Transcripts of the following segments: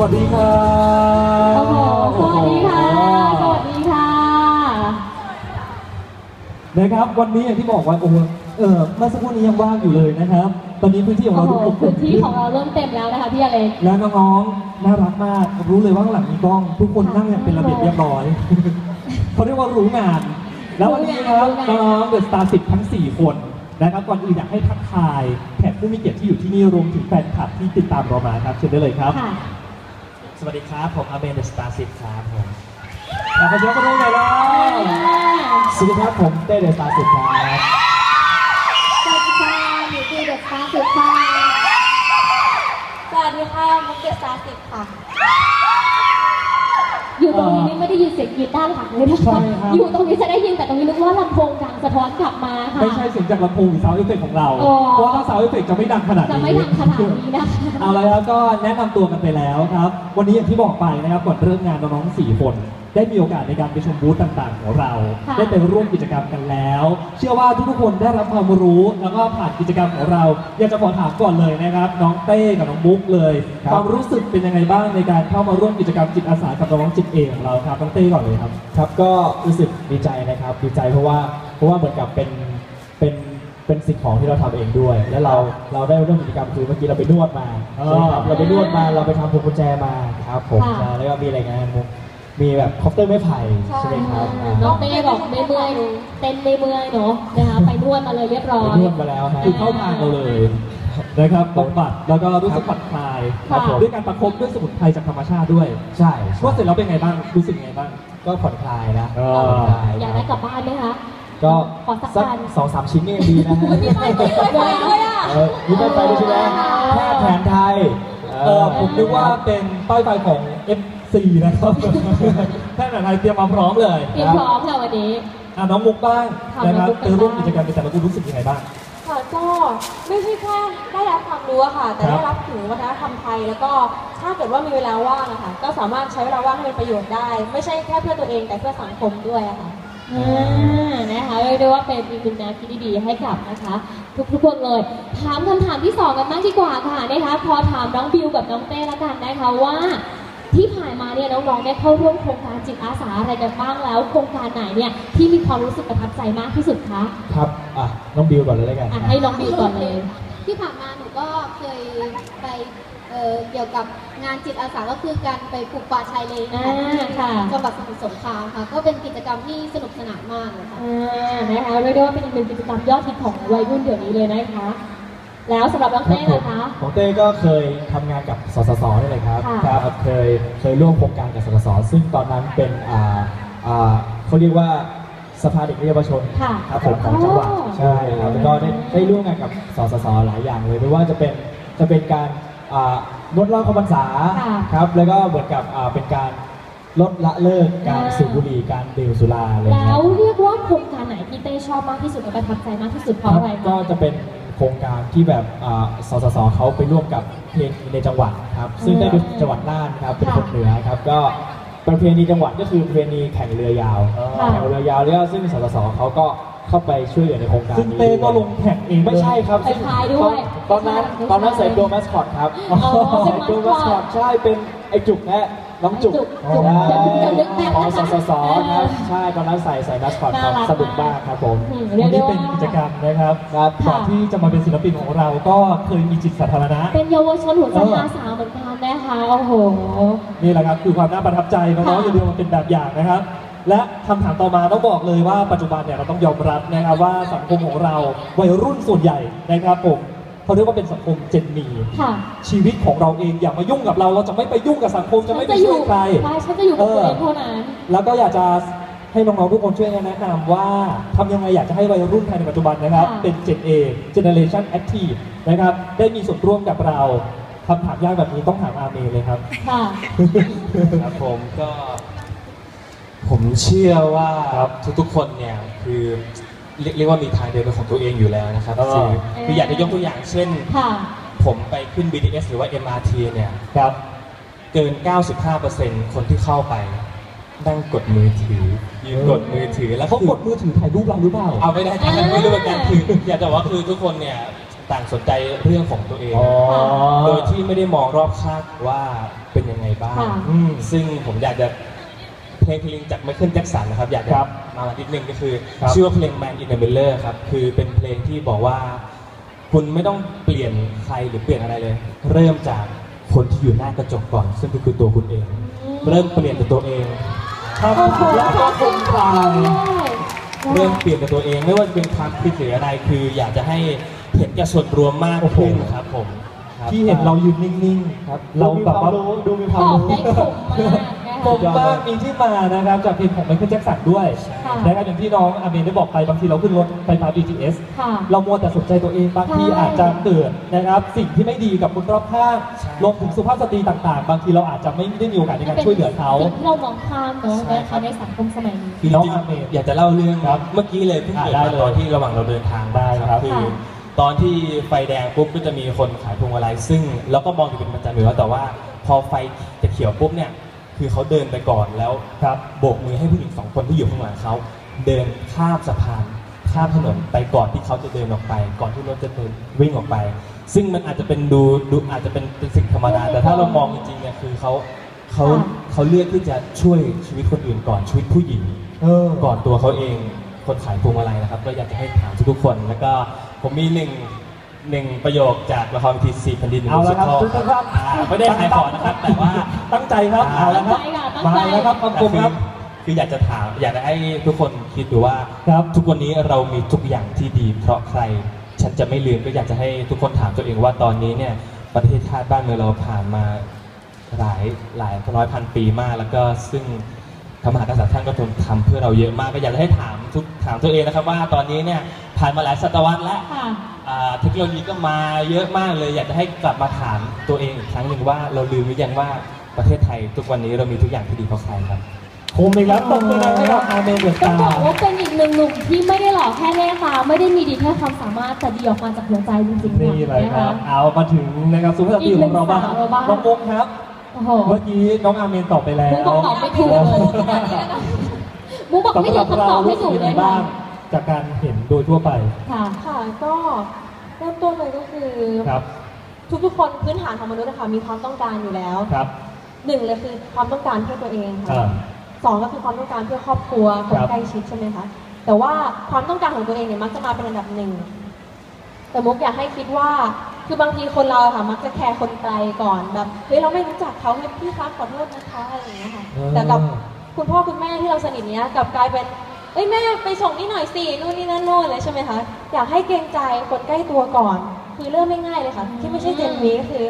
วัสดีครับโอ้โหสวัสดีค่ะ สวัสดีค่ะนะครับ วันนี้อย่างที่บอกไว้โอ้โหเออเมื่อสักครู่นี้ยังว่างอยู่เลยนะครับ ตอนนี้พื้นที่ของโอ้เราโหดูอบพื้อุ่นนที่ของเราเริ่มเต็มแล้วนะคะพี่อเล็กและน้องๆน่ารักมาก รู้เลยว่าข้างหลังมีกล้อง ทุกคนนั่งอย่างเป็นระเบียบเรียบร้อยเขาเรียกว่ารู้งาน แล้ววันนี้นะครับรู้งานน้องๆเดอะสตาร์สิบทั้ง 4 คนนะครับก่อนอื่นอยากให้ทักทายแขกผู้มีเกียรติที่อยู่ที่นี่รวมถึงแฟนคลับที่ติดตามเรามาครับเชิญได้เลยครับค่ะ สวัสดีครับ ผมอาเบนเดอะสตาร์สิครับผมขอบคุณครับน้องๆหน่อยแล้วสวัสดีครับผมเต้เดอะสตาร์สิครับสวัสดีค่ะหนูดีเด็กฟ้าสุดค่ะสวัสดีค่ะมุกเกษาสิบค่ะอยู่ ตรงนี้นี่ไม่ได้ยินเสียงกีตาร์หลังเลยนะคะใช่ครับ อยู่ตรงนี้จะได้ยินแต่ตรงนี้นึกว่าลำโพงดังสะท้อนกลับมาค่ะ ไม่ใช่เสียงจากลำโพงหรือซาวด์เอฟเฟกต์ของเราโอ้เพราะว่าถ้าซาวด์เอฟเฟกต์จะไม่ดังขนาดนี้ จะไม่ดังขนาดนี้นะคะ เอาละครับก็แนะนำตัวกันไปแล้วครับ วันนี้อย่างที่บอกไปนะครับก่อนเริ่มงานน้องๆสี่คนได้มีโอกาสในการไปชมบูธต่างๆ ของเรา ค่ะ ได้ไปร่วมกิจกรรมกันแล้ว เชื่อว่าทุกๆคนได้รับความรู้แล้วก็ผ่านกิจกรรมของเรา อยากจะขอถามก่อนเลยนะครับ น้องเต้กับน้องมุกเลยครับ ความรู้สึกเป็นยังไงบ้างในการเข้ามาร่วมกิจกรรมจิตอาสากับน้องๆจิตเอกของเราครับน้องเต้ก่อนเลยครับ ครับก็รู้สึกดีใจนะครับดีใจเพราะว่าเพราะว่าเหมือนกับเป็นเป็นเป็นสิ่งของที่เราทำเองด้วย แล้วเราเราได้ร่วมกิจกรรมคือเมื่อกี้เราไปนวดมาอ๋อ ใช่ครับเราไปนวดมาเราไปทำพวงกุญแจมาครับผมค่ะ ใช่แล้วก็มีอะไรงานมุก มีแบบคอปเตอร์ไม้ไผ่ใช่ไหมครับอ่าน้องเต้บอกไม่เมื่อยเต้นไม่เมื่อยเนาะนะคะไปนวดมาเลยเรียบร้อไปยนวดมาแล้วฮะคือเข้าทางเราเลยนะครับบำบัดแล้วก็รู้สึกผ่อนคลายค่ะด้วยการประคบด้วยสมุนไพรจากธรรมชาติด้วยใช่นวดเสร็จแล้วเป็นไงบ้างรู้สึกไงบ้าง ก็ผ่อนคลายนะเออ ผ่อนคลายอยากได้กลับบ้านไหมคะ ก็ขอสักสักพัน สองสามชิ้นนี่ยังดีนะฮะมีไปด้วยอะ เออมีไปไปด้วยใช่ไหมแพทย์แผนไทย เออผมนึกว่าเป็นป้ายไฟของ FC นะครับแพทย์แผนไทยเตรียมมาพร้อมเลยเตรียมพร้อมค่ะวันนี้ อะน้องมุกบ้างค่ะนะครับน้องมุกเจอร่วมบ้างกิจกรรมในแต่ละกลุ่มรู้สึกยังไงบ้าง ค่ะก็ไม่ใช่แค่ได้รับความรู้อะค่ะ แต่ครับได้รับถึงวัฒนธรรมไทย แล้วก็ถ้าเกิดว่ามีเวลาว่างอะค่ะก็สามารถใช้เวลาว่างให้เป็นประโยชน์ได้ ไม่ใช่แค่เพื่อตัวเองแต่เพื่อสังคมด้วยอะค่ะ อ่านะคะเรียกได้ว่าเป็นอีกหนึ่งแนวคิดดีๆให้กับนะคะ ทุกทุกๆคนเลย ถามคำถามที่สองกันบ้างดีกว่าค่ะนะคะ พอถามน้องบิวกับน้องเต้ละกันนะคะว่า ที่ผ่านมาเนี่ยน้องๆได้เข้าร่วมโครงการจิตอาสาอะไรกันบ้างแล้ว โครงการไหนเนี่ยที่มีความรู้สึกประทับใจมากที่สุดคะครับอะน้องบิวก่อนเลยแล้วกันอะให้น้องบิวก่อนเลย ที่ผ่านมาหนูก็เคยไปเอ่อเกี่ยวกับงานจิตอาสาก็คือการไปปลูกป่าชายเลนอ่าค่ะ จังหวัดสมุทรสงครามค่ะ ก็เป็นกิจกรรมที่สนุกสนานมากเลยค่ะ อ่านะคะเรียกได้ว่าเป็นอีกหนึ่งกิจกรรมยอดฮิตของวัยรุ่นเดี๋ยวนี้เลยนะคะ แล้วสำหรับน้องเต้ล่ะคะ ของเต้ก็เคยทำงานกับสสสนี่เลยครับค่ะครับเคยเคยร่วมโครงการกับสสสซึ่งตอนนั้นเป็นอ่าอ่าเขาเรียกว่าสภาเด็กและเยาวชนค่ะครับผมของจังหวัดอ๋อ ใช่ครับแล้วก็ได้ได้ร่วมงานกับสสสหลายอย่างเลยไม่ว่าจะเป็นจะเป็นการอ่างดเหล้าเข้าพรรษาค่ะครับแล้วก็เหมือนกับอ่าเป็นการลดละเลิกการอ่า สูบบุหรี่การดื่มสุราอะไรอย่างแล้เงี้วยเรียกว่าโครงการไหนที่เต้ชอบมากที่สุดและประทับใจมากที่สุดเพราะอะไรก็คะ จะเป็น โครงการที่แบบอ่าสสสเขาไปร่วมกับเพลงในจังหวัดครับซึ่งได้เป็นจังหวัดน่านครับเป็นค่ะคนเหนือครับก็ประเพณีจังหวัดก็คือประเพณีแข่งเรือยาวค่ะ แข่งเรือยาวแล้วซึ่งสสสเขาก็เข้าไปช่วยเหลือในโครงการซึ่งนี้เต้ก็ลงแข่งเองไม่ใช่ครับไปพายด้วยตอนนั้นตอนนั้นใส่ตัวมัสคอตครับอ๋อเป็นใส่ตัวมัสคอตใช่เป็นไอจุกและ น้องจุกจุกใช่จุกเดี๋ยวนึกแป๊บนะคะของสสสครับใช่ตอนนั้นใส่ใส่มัสคอตครับน่ารัก สนุกมากครับผม อืมวัเรียนกได้นี้ว่า เป็นกิจกรรมนะครับครับ ก่อนที่จะมาเป็นศิลปินของเราก็เคยมีจิตสาธารณะ เป็นเยาวชนหัวใจเออ อาสาเหมือนกันนะคะโอ้โห นี่แหละครับคือความน่าประทับใจน้องๆค่ะอย่าลืมมาเป็นแบบอย่างนะครับ และคำถามต่อมาต้องบอกเลยว่าปัจจุบันเนี่ยเราต้องยอมรับนะครับว่าสังคมของเราวัยรุ่นส่วนใหญ่นะครับผม เขาเรียกว่าเป็นสังคมเจนมีค่ะชีวิตของเราเองอย่ามายุ่งกับเรา เราจะไม่ไปยุ่งกับสังคมจะไม่ไปช่วยใครใช่ฉันจะอยู่กับตัวเองเท่านั้นแล้วก็อยากจะให้น้องๆทุกคนช่วยกันแนะนำว่าทำยังไงอยากจะให้วัยรุ่นไทยในปัจจุบันนะครับค่ะเป็น Gen A Generation Active นะครับ ได้มีส่วนร่วมกับเราคำถามยากแบบนี้ต้องถามอาเมเลยครับ ค่ะครับผมก็ ผมเชื่อว่าครับทุกๆคนเนี่ยคือ เรียกเรียกว่ามีทางเดินเป็นของตัวเองอยู่แล้วนะครับเออคือคืออยากจะยกตัวอย่างเช่น ค่ะ ผมไปขึ้น BTS หรือว่า MRT เนี่ยครับ เกิน 95%คนที่เข้าไปนั่งกดมือถือยืนกดมือถือแล้วเขาคืกดมือถือถ่ายรูปเราหรือเปล่า เอาไม่ได้ทางนั้นไม่รู้เหมือนกันคืออยากจะบอกว่าคือทุกคนเนี่ยต่างสนใจเรื่องของตัวเอง อ๋อ โดยที่ไม่ได้มองรอบข้างว่าเป็นยังไงบ้างค่ะ อืมซึ่งผมอยากจะเพ ลงเพลงจากไมเคิลแจ็คสันนะครับ อยากจะครับมานิดนึงก็คือครับ ชื่อว่าเพลง Man in the Mirror ครับ คือเป็นเพลงที่บอกว่า คุณไม่ต้องเปลี่ยนใครหรือเปลี่ยนอะไรเลย เริ่มจากคนที่อยู่หน้ากระจกก่อน ซึ่งก็คือตัวคุณเอง เริ่มเปลี่ยนจากตัวเองคำถามแล้วก็คงคลายเริ่มเปลี่ยนกับตัวเองไม่ว่าจะเป็นความคิดหรืออะไรคือ อยากจะให้เห็นแก่ส่วนรวมมากขึ้นครับผมครับ ที่เห็นเรายืนนิ่งๆครับ เราแบบว่าดูมีคตวามอบรู้ได้คมมาก นะคะผมมากมีที่มานะครับจากเพลงของไมเคิลแจ็คสันด้วยค่ะนะครับอย่างที่น้องอาเมนได้บอกไปบางทีเราขึ้นรถไฟฟ้า BTS ค่ะ เรามัวแต่สนใจตัวเองบางทีใช่อาจจะเกิดนะครับสิ่งที่ไม่ดีกับคนรอบข้างใช่รวมถึงสุภาพสตรีต่างๆ บางทีเราอาจจะไม่ได้มีโอกาสในการช่วยเหลือเขาสิ่งที่เรามองข้ามเนอะใช่นะครัคะบในสังคมสมัยนี้คือน้องจริงอาเมนๆอยากจะเล่าเรื่องครับเมื่อกี้เลยเพิ่งเกิดอ่าได้มาเลยตอนที่ระหว่างเราเดินทางได้ครับ คือค่ะ ตอนที่ไฟแดงปุ๊บก็จะมีคนขายพวงมาลัยซึ่งเราก็มองอยู่เป็นประจำอยู่แล้วแต่ว่า พอไฟจะเขียวปุ๊บเนี่ย คือเขาเดินไปก่อนแล้วครับโบกมือให้ผู้หญิงสองคนที่อยู่ข้างหลังเขาเดินข้ามสะพานข้ามถนนไปก่อนที่เขาจะเดินออกไป ก่อนที่รถจะเดินวิ่งออกไป ซึ่งมันอาจจะเป็นดูดูอาจจะเป็นเป็นสิ่งธรรมดา แต่ถ้าเรามองจริงๆเนี่ยคือเขาเขาค่ะ เขาเลือกที่จะช่วยชีวิตคนอื่นก่อนชีวิตผู้หญิง เออ ก่อนตัวเขาเองคนขายพวงมาลัยนะครับ ก็อยากจะให้ถามทุกๆคน แล้วก็ผมมีหนึ่ง หนึ่งประโยคจากละครทีสี่แผ่นดินเอาละครับมิวทุสิกคท่านครับอ่าไม่ได้ขายของนะครับ แต่ว่าตั้งใจครับอ่าเอาละครับตั้งใจค่ะตั้งใจมาแล้วครับคำคมครับคืออยากจะถาม อยากจะให้ทุกคนคิดดูว่าครับทุกวันนี้เรามีทุกอย่างที่ดี เพราะใคร ฉันจะไม่ลืมก็อยากจะให้ทุกคนถามตัวเองว่าตอนนี้เนี่ยประเทศชาติบ้านเมืองเราผ่านมาหลายหลายร้อยพันปีมาก แล้วก็ซึ่งพระมหากษัตริย์ท่านก็ทนทำเพื่อเราเยอะมากก็อยากจะให้ถามทุกถามตัวเองนะครับว่าตอนนี้เนี่ย ผ่านมาหลายศตวรรษแล้วค่ะ อ่าเทคโนโลยีก็มาเยอะมากเลย อยากจะให้กลับมาถามตัวเองอีกครั้งหนึ่งว่าเราลืมหรือยังว่าประเทศไทยทุกวันนี้เรามีทุกอย่างที่ดีเพราะใครครับคมอีกแล้วตบมือดังให้กับอาเมนเดือดต้องตาบอกว่าเป็นอีกหนึ่งหนุ่มที่ไม่ได้หล่อแค่หน้าตาไม่ได้มีดีแค่ความสามารถแต่ดีออกมาจากหัวใจจริงๆนี่เลยนะครัคะบเอามาถึงนะครับสุภาพสตรีของเราบ้างอีกหนึ่งสาวเราบ้าง น้องมุกครับ โอ้โห เมื่อกี้น้องอาเมนตอบไปแล้วมุกบอกตอบไม่ถูกมุกบอกไม่สำหถูรักบคำตเราอบไม่รู้สึกถูกยังเลไงยค่ะ บ้าง จากการเห็นโดยทั่วไปค่ะ ค่ะก็เริ่มต้นเลยก็คือ ครับทุกๆ คนพื้นฐานของมนุษย์นะคะมีความต้องการอยู่แล้วครับหนึ่งเลยคือความต้องการเพื่อตัวเองอ่าค่ะสองก็คือความต้องการเพื่อครอบครัวคนครับ ใกล้ชิดใช่ไหมคะแต่ว่าความต้องการของตัวเองเนี่ยมักจะมาเป็นอันดับหนึ่งแต่มุกอยากให้คิดว่าคือบางทีคนเราอะค่ะมักจะแคร์คนไกลก่อนแบบเฮ้ยเราไม่รู้จักเขาเฮ้ยพี่คะขอโทษนะคะอะไรอย่างเงี้ยค่ะเออแต่กับ คุณพ่อคุณแม่ที่เราสนิทเนี้ยกลับกลายเป็น เอ้ยแม่ไปส่งนี่หน่อยสินู่นนี่นั่นโน่นเลยใช่ไหมคะอยากให้เกรงใจคนใกล้ตัวก่อน คือเริ่มไม่ง่ายเลยค่ะ ที่ไม่ใช่เจนนี้คือ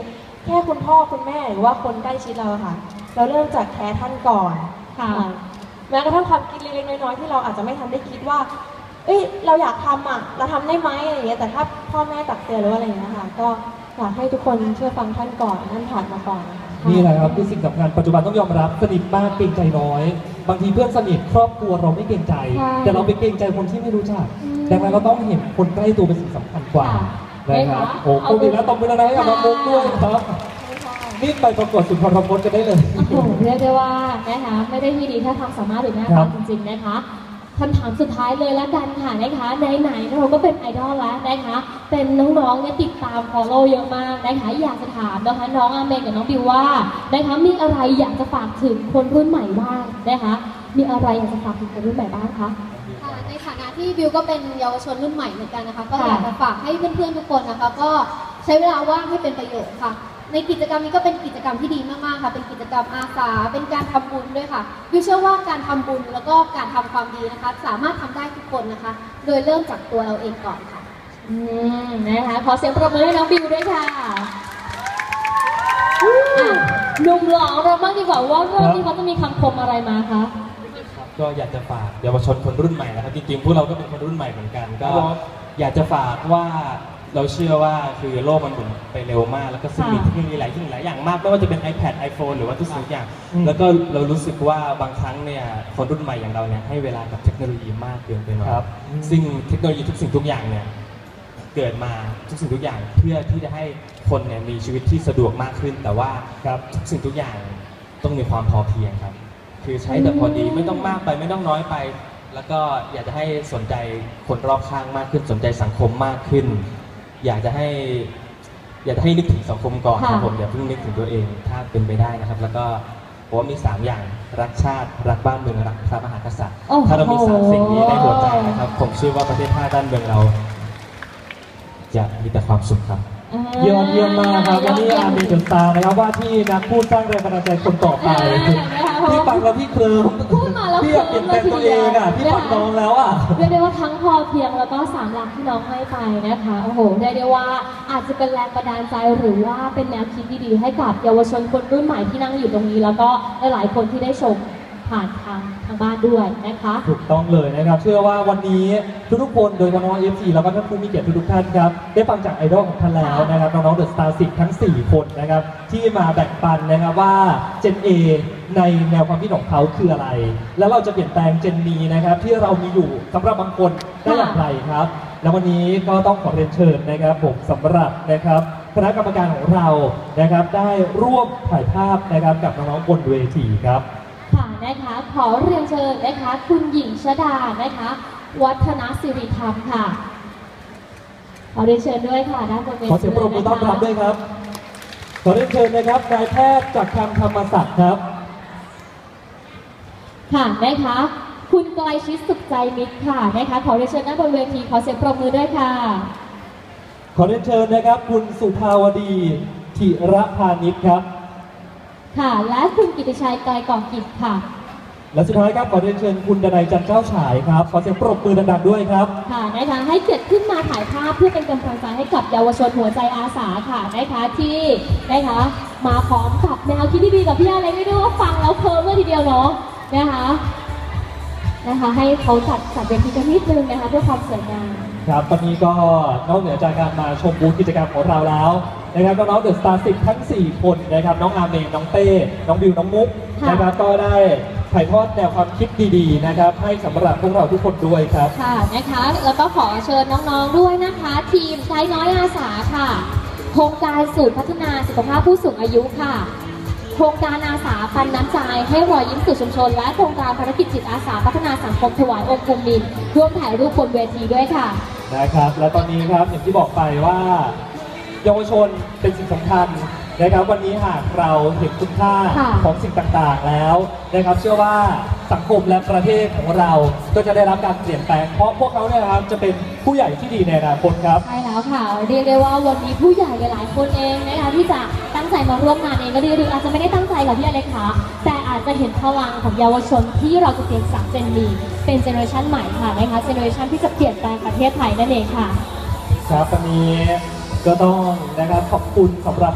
แค่คุณพ่อคุณแม่หรือว่าคนใกล้ชิดเราอะค่ะ เราเริ่มจากแคร์ท่านก่อนค่ะ แม้กระทั่งความคิดเล็กๆน้อยๆที่เราอาจจะไม่ทันได้คิดว่า เอ้ยเราอยากทำอะเราทำได้ไหมอะไรอย่างเงี้ยแต่ถ้าพ่อแม่ตักเตือนหรือว่าอะไรอย่างเงี้ยค่ะก็อยากให้ทุกคนเชื่อฟังท่านก่อนท่านผ่านมาก่อนนะคะ นี่แหละครับคือสิ่งสำคัญปัจจุบันต้องยอมรับสนิทมากเกรงใจน้อย บางทีเพื่อนสนิทครอบครัวเราไม่เกรงใจ ใช่แต่เราไปเกรงใจคนที่ไม่รู้จักอืมดังนั้นเราต้องเห็นคนใกล้ตัวเป็นสิ่งสำคัญกว่าค่ะนะครับไหมคะโอ้โหดีแล้วตบมือดังๆให้กับน้องมุกด้วยครับไม่ใช่นี่ไปประกวดสุนทรพจน์กันได้เลย โอ้โหเรียกได้ว่านะคะไม่ได้มีดีแค่ความสามารถหรือหน้าครัตาบจริงๆนะคะ คำถามสุดท้ายเลยละกันค่ะนะคะไหนๆเราก็เป็นไอดอลแล้วนะคะ เป็นน้องๆเนี่ยติดตาม follow เยอะมากนะคะอยากจะถามนะคะน้องอาเมนกับน้องบิวว่านะคะมีอะไรอยากจะฝากถึงคนรุ่นใหม่บ้างนะคะมีอะไรอยากจะฝากถึงคนรุ่นใหม่บ้างคะค่ะในฐานะที่บิวก็เป็นเยาวชนรุ่นใหม่เหมือนกันนะคะ ก็ค่ะอยากจะฝากให้เพื่อนๆทุกคนนะคะ ก็ใช้เวลาว่างให้เป็นประโยชน์ค่ะ ในกิจกรรมนี้ก็เป็นกิจกรรมที่ดีมากๆค่ะ เป็นกิจกรรมอาสา เป็นการทำบุญด้วยค่ะบิวเชื่อว่าการทำบุญแล้วก็การทำความดีนะคะ สามารถทำได้ทุกคนนะคะ โดยเริ่มจากตัวเราเองก่อนค่ะ อืมนะคะขอเสียงปรบมือให้น้องบิวด้วยค่ะอะหนุ่มหล่อของเราบ้างดีกว่าว่ารอบนี้เขาจะมีคำคมอะไรมาคะครับก็อยากจะฝากเยาวชนคนรุ่นใหม่นะครับจริงๆพวกเราก็เป็นคนรุ่นใหม่เหมือนกัน ก็ครับอยากจะฝากว่า เราเชื่อว่าคือโลกมันหมุนไปเร็วมาก แล้วก็ซึ่งค่ะมีเทคโนโลยีหลายสิ่งหลายอย่างมากไม่ว่าจะเป็น iPad iPhone หรือว่าทุกสิ่งทุกอย่างอืมแล้วก็เรารู้สึกว่าบางครั้งเนี่ยคนรุ่นใหม่อย่างเราเนี่ยให้เวลากับเทคโนโลยีมากเกินไปหน่อยครับ ซึ่งเทคโนโลยีทุกสิ่งทุกอย่างเนี่ยเกิดมาทุกสิ่งทุกอย่างเพื่อที่จะให้คนเนี่ยมีชีวิตที่สะดวกมากขึ้น แต่ว่าครับทุกสิ่งทุกอย่างต้องมีความพอเพียงครับ คือใช้แต่พอดีไม่ต้องมากไปไม่ต้องน้อยไป แล้วก็อยากจะให้สนใจคนรอบข้างมากขึ้นสนใจสังคมมากขึ้น อยากจะให้ อยากจะให้นึกถึงสังคมก่อนค่ะครับผมอย่าเพิ่งนึกถึงตัวเอง ถ้าเป็นไปได้นะครับ แล้วก็ผมว่ามี3อย่างรักชาติ รักบ้านเมืองรักพระมหากษัตริย์ โอ้โห ถ้าเรามีสามสิ่งนี้ในหัวใจนะครับ ผมเชื่อว่าประเทศชาติบ้านเมืองเรา จะมีแต่ความสุขครับ ยอดเยี่ยมมากครับและนี่อาร์มีเดอะสตาร์นะครับว่าที่นักพูดสร้างแรงบันดาลใจคนต่อไปเออนะคะเพราะ พี่ฟังแล้วพี่เคลิ้มพูดมาแล้วพี่อยากเปลี่ยนแปลงตัวเองอะพี่ฟังน้องแล้วอะเรียกได้ว่าทั้งพอเพียงแล้วก็สามหลักที่น้องให้ไปนะคะโอ้โหเรียกได้ว่าอาจจะเป็นแรงบันดาลใจหรือว่าเป็นแนวคิดดีๆให้กับเยาวชนคนรุ่นใหม่ที่นั่งอยู่ตรงนี้ แล้วก็หลายๆคนที่ได้ชม ผ่านทางทางบ้านด้วยนะคะ ถูกต้องเลยนะครับ เชื่อว่าวันนี้ทุกๆคนโดยเฉพาะ FC แล้วก็ท่านผู้มีเกียรติทุกๆท่านครับ ได้ฟังจากไอดอลของท่านแล้วนะครับน้องๆเดอะสตาร์สิทั้ง 4 คนนะครับ ที่มาแบ่งปันนะครับว่า Gen A ในแนวความคิดของเขาคืออะไร แล้วเราจะเปลี่ยนแปลง Gen นี้นะครับ ที่เรามีอยู่สำหรับบางคนได้อย่างไรครับ แล้ววันนี้ก็ต้องขอเรียนเชิญนะครับ ผมสำหรับนะครับคณะกรรมการของเรานะครับ ได้ร่วมถ่ายภาพนะครับกับน้องๆบนเวทีครับ ค่ะนะคะ ขอเรียนเชิญนะคะ คุณหญิงชดานะคะ วัฒนศิริธรรมค่ะ ขอเรียนเชิญด้วยค่ะด้านบนเวทีขอเสียงปรบมือต้อนรับด้วยครับ ขอเรียนเชิญนะครับนายแพทย์จากรคำธรรมศักดิ์ครับ ค่ะนะคะ คุณไกลชิดสุขใจมิตรค่ะนะคะ ขอเรียนเชิญด้านบนเวทีขอเสียงปรบมือด้วยค่ะ ขอเรียนเชิญนะครับ คุณสุภาวดีธิระพานิชครับ ค่ะ และคุณกิติชัยไกลกองกิจค่ะ และสุดท้ายครับขอเรียนเชิญคุณดนัยจันทร์เจ้าฉายครับขอเสียงปรบมือดังๆด้วยครับ ค่ะนะคะให้เกียรติขึ้นมาถ่ายภาพเพื่อเป็นกำลังใจให้กับเยาวชนหัวใจอาสาค่ะนะคะที่นะคะมาพร้อมกับแนวคิดที่ดีกับพี่อะไรไม่รู้ว่าฟังแล้วเพลินเลยทีเดียวเนาะนะคะนะคะให้เขาจัดจัดเวทีกันนิดนึงนะคะเพื่อความสวยงาม ครับวันนี้ก็นอกเหนือจากการมาชมบูธกิจกรรมของเราแล้วนะครับน้องๆเดอะสตาร์สิทั้ง 4 คนนะครับน้องอาเมนน้องเต้น้องบิวน้องมุกค่ะ นะครับก็ได้ถ่ายทอดแนวความคิดดีๆนะครับให้สำหรับพวกเราทุกคนด้วยครับ ค่ะนะคะ แล้วก็ขอเชิญน้องๆด้วยนะคะ ทีมใช้น้อยอาสาค่ะ โครงการสูตรพัฒนาสุขภาพผู้สูงอายุค่ะโครงการอาสาปันน้ำใจให้รอยยิ้มสู่ชุมชน และโครงการภารกิจจิตอาสาพัฒนาสังคมถวายองค์ภูมินทร์ร่วมถ่ายรูปบนเวทีด้วยค่ะ นะครับ และตอนนี้ครับอย่างที่บอกไปว่าเยาวชนเป็นสิ่งสำคัญนะครับวันนี้หากเราเห็นคุณค่าค่ะของสิ่งต่างๆแล้วนะครับเชื่อว่าสังคมและประเทศของเราก็จะได้รับการเปลี่ยนแปลงเพราะพวกเขาเนี่ยนะครับจะเป็นผู้ใหญ่ที่ดีในอนาคตครับใช่แล้วค่ะเรียกได้ว่าวันนี้ผู้ใหญ่หลายๆคนเองนะคะที่จะตั้ง ใจมาร่วมงานเองก็ดีหรืออาจจะไม่ได้ตั้งใจกับพี่อเล็กค่ะแต่อาจจะเห็นพลังของเยาวชนที่เราจะเปลี่ยนจากเจนดีเป็นเจเนอเรชันใหม่ค่ะนะคะเจเนอเรชันที่จะเปลี่ยนแปลงประเทศไทยนั่นเองค่ะ ครับวันนี้ก็ต้องนะครับขอบคุณสำหรับ